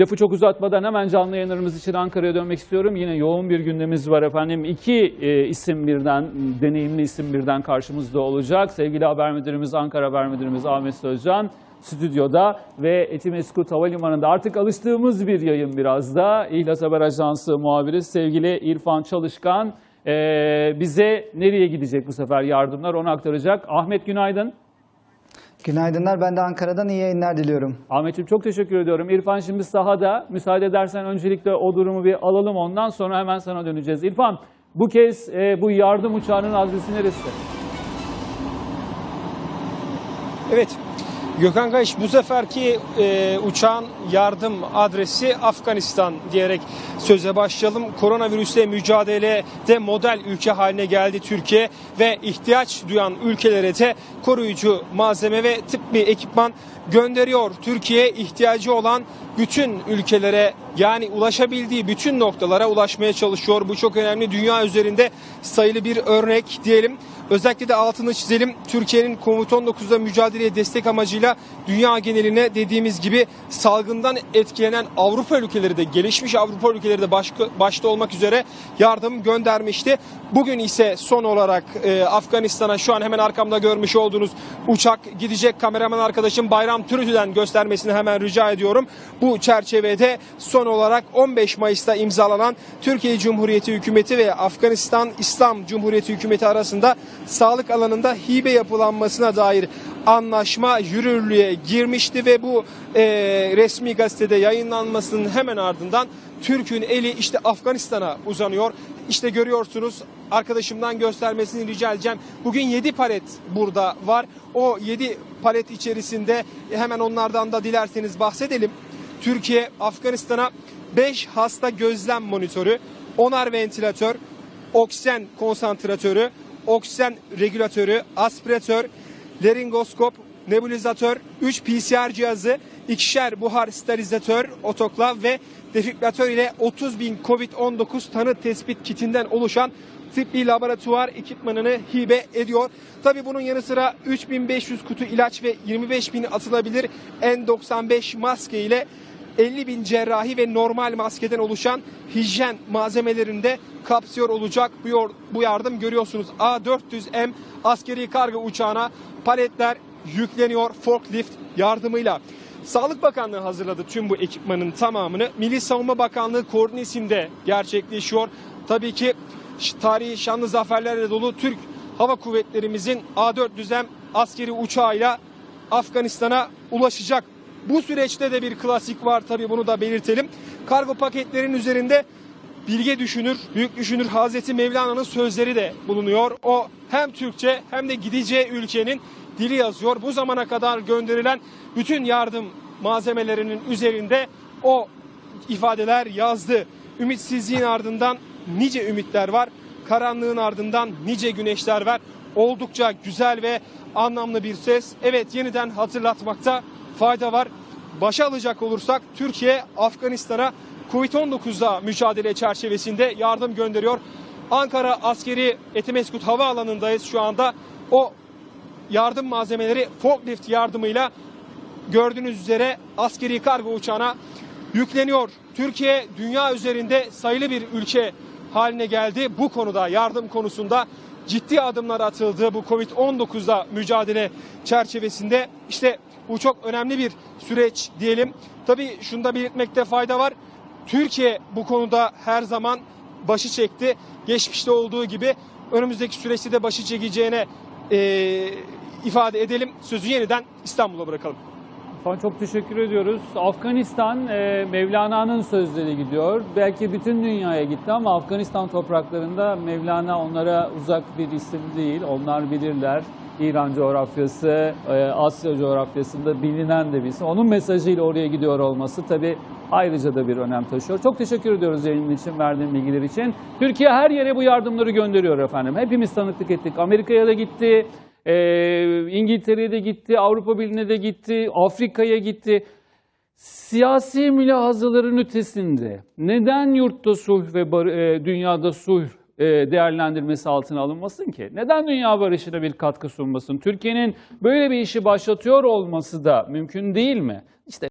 Lafı çok uzatmadan hemen canlı yayınlarımız için Ankara'ya dönmek istiyorum. Yine yoğun bir gündemimiz var efendim. İki e, isim birden, deneyimli isim birden karşımızda olacak. Sevgili haber müdürümüz, Ankara haber müdürümüz Ahmet Sözcan stüdyoda ve Etimeskut Havalimanı'nda artık alıştığımız bir yayın biraz da. İhlas Haber Ajansı muhabiri sevgili İrfan Çalışkan e, bize nereye gidecek bu sefer yardımlar onu aktaracak. Ahmet günaydın. Günaydınlar. Ben de Ankara'dan iyi yayınlar diliyorum. Ahmetciğim çok teşekkür ediyorum. İrfan şimdi sahada. Müsaade edersen öncelikle o durumu bir alalım ondan sonra hemen sana döneceğiz. İrfan bu kez e, bu yardım uçağının adresi neresi? Evet. Gökhan Kayış bu seferki e, uçağın yardım adresi Afganistan diyerek söze başlayalım. Koronavirüsle mücadelede model ülke haline geldi Türkiye ve ihtiyaç duyan ülkelere de koruyucu malzeme ve tıbbi ekipman gönderiyor. Türkiye ihtiyacı olan bütün ülkelere yani ulaşabildiği bütün noktalara ulaşmaya çalışıyor. Bu çok önemli. Dünya üzerinde sayılı bir örnek diyelim. Özellikle de altını çizelim. Türkiye'nin Covid-19'da mücadeleye destek amacıyla dünya geneline dediğimiz gibi salgından etkilenen Avrupa ülkeleri de gelişmiş Avrupa ülkeleri de başka, başta olmak üzere yardım göndermişti. Bugün ise son olarak e, Afganistan'a şu an hemen arkamda görmüş olduğunuz uçak gidecek. Kameraman arkadaşım Bayram Türütü'den göstermesini hemen rica ediyorum. Bu çerçevede son olarak 15 Mayıs'ta imzalanan Türkiye Cumhuriyeti Hükümeti ve Afganistan İslam Cumhuriyeti Hükümeti arasında sağlık alanında hibe yapılanmasına dair anlaşma yürürlüğe girmişti ve bu e, resmi gazetede yayınlanmasının hemen ardından Türk'ün eli işte Afganistan'a uzanıyor. İşte görüyorsunuz arkadaşımdan göstermesini rica edeceğim. Bugün 7 palet burada var. O 7 palet içerisinde hemen onlardan da dilerseniz bahsedelim. Türkiye Afganistan'a 5 hasta gözlem monitörü, 10'ar ventilatör, oksijen konsantratörü, oksijen regülatörü, aspiratör, laringoskop, nebulizatör, 3 PCR cihazı, ikişer buhar sterilizatör, otoklav ve defibrilatör ile 30 bin COVID-19 tanı tespit kitinden oluşan tıbbi laboratuvar ekipmanını hibe ediyor. Tabi bunun yanı sıra 3500 kutu ilaç ve 25 bin atılabilir N95 maske ile 50 bin cerrahi ve normal maskeden oluşan hijyen malzemelerinde kapsıyor olacak bu, bu yardım görüyorsunuz. A400M askeri kargo uçağına paletler yükleniyor forklift yardımıyla. Sağlık Bakanlığı hazırladı tüm bu ekipmanın tamamını. Milli Savunma Bakanlığı koordinesinde gerçekleşiyor. Tabii ki tarihi şanlı zaferlerle dolu Türk Hava Kuvvetlerimizin A400M askeri uçağıyla Afganistan'a ulaşacak. Bu süreçte de bir klasik var tabii bunu da belirtelim. Kargo paketlerin üzerinde bilge düşünür, büyük düşünür Hazreti Mevlana'nın sözleri de bulunuyor. O hem Türkçe hem de gideceği ülkenin dili yazıyor. Bu zamana kadar gönderilen bütün yardım malzemelerinin üzerinde o ifadeler yazdı. Ümitsizliğin ardından nice ümitler var. Karanlığın ardından nice güneşler var. Oldukça güzel ve anlamlı bir ses. Evet yeniden hatırlatmakta fayda var. Başa alacak olursak Türkiye Afganistan'a Covid-19'la mücadele çerçevesinde yardım gönderiyor. Ankara askeri Etimeskut Havaalanı'ndayız şu anda. O yardım malzemeleri forklift yardımıyla gördüğünüz üzere askeri kargo uçağına yükleniyor. Türkiye dünya üzerinde sayılı bir ülke haline geldi. Bu konuda yardım konusunda ciddi adımlar atıldı. Bu Covid-19'la mücadele çerçevesinde işte bu çok önemli bir süreç diyelim. Tabii şunu da belirtmekte fayda var. Türkiye bu konuda her zaman başı çekti. Geçmişte olduğu gibi önümüzdeki süreçte de başı çekeceğine eee, ifade edelim. Sözü yeniden İstanbul'a bırakalım. Çok teşekkür ediyoruz. Afganistan e, Mevlana'nın sözleri gidiyor. Belki bütün dünyaya gitti ama Afganistan topraklarında Mevlana onlara uzak bir isim değil. Onlar bilirler. İran coğrafyası, e, Asya coğrafyasında bilinen de bir isim. Onun mesajıyla oraya gidiyor olması tabii ayrıca da bir önem taşıyor. Çok teşekkür ediyoruz yayının için, verdiğin bilgiler için. Türkiye her yere bu yardımları gönderiyor efendim. Hepimiz tanıklık ettik. Amerika'ya da gitti, e, İngiltere'ye de gitti, Avrupa Birliği'ne de gitti, Afrika'ya gitti. Siyasi mülahazaların ötesinde neden yurtta sulh ve bar- e, dünyada sulh e, değerlendirmesi altına alınmasın ki? Neden dünya barışına bir katkı sunmasın? Türkiye'nin böyle bir işi başlatıyor olması da mümkün değil mi? İşte